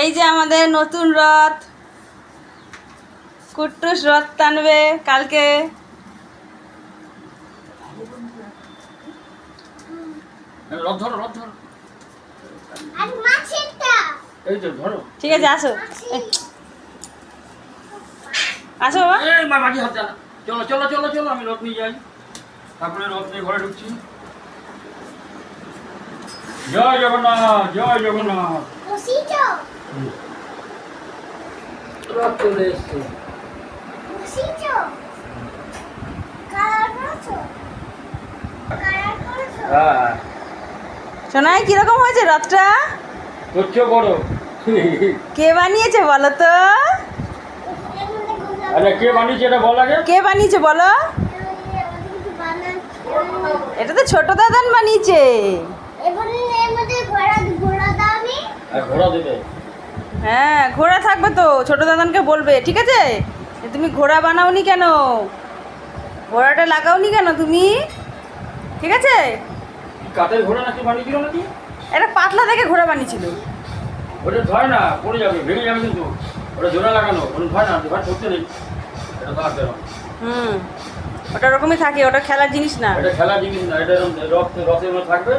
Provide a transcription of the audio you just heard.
এই যে আমাদের নতুন রথ। কুট্টুস রথ টানবে কালকে। ঠিক আছে আসো। আসো বাবা। চলো চলো চলো চলো আমি রথ নিয়ে যাই। তারপরে রথ নিয়ে ঘরে ঢুকছি। জয় জগন্নাথ জয় জগন্নাথ। চলে এসছে হ্যাঁ। সোনাই কীরকম হয়েছে রথটা? করছ বড়। কে বানিয়েছে বলো তো? আরে কে বানিয়েছে এটা বল আগে। কে বানিয়েছে বলো? এটা তো ছোট দাদান বানিয়েছে। হ্যাঁ ঘোড়া থাকবে তো ছোট দাদানকে বলবে ঠিক আছে? তুমি ঘোড়া বানাওনি কেন? ঘোড়াটা লাগাওনি কেন তুমি? ঠিক আছে? কি কাঠের ঘোড়া নাকি বানিয়েছিল নাকি? একটা পাতলা দেখে ঘোড়া বানিয়েছিল। ওটা ধয় না পড়ে যাবে ভেঙে যাবে কিন্তু। ওটা জোড়া লাগানো ওটা ধয় না ধর ধরতে নেই। এটা ধর হুম ওটা ওরকমই থাকে ওটা খেলার জিনিস না। এটা খেলার জিনিস না এটা মধ্যে থাকবে।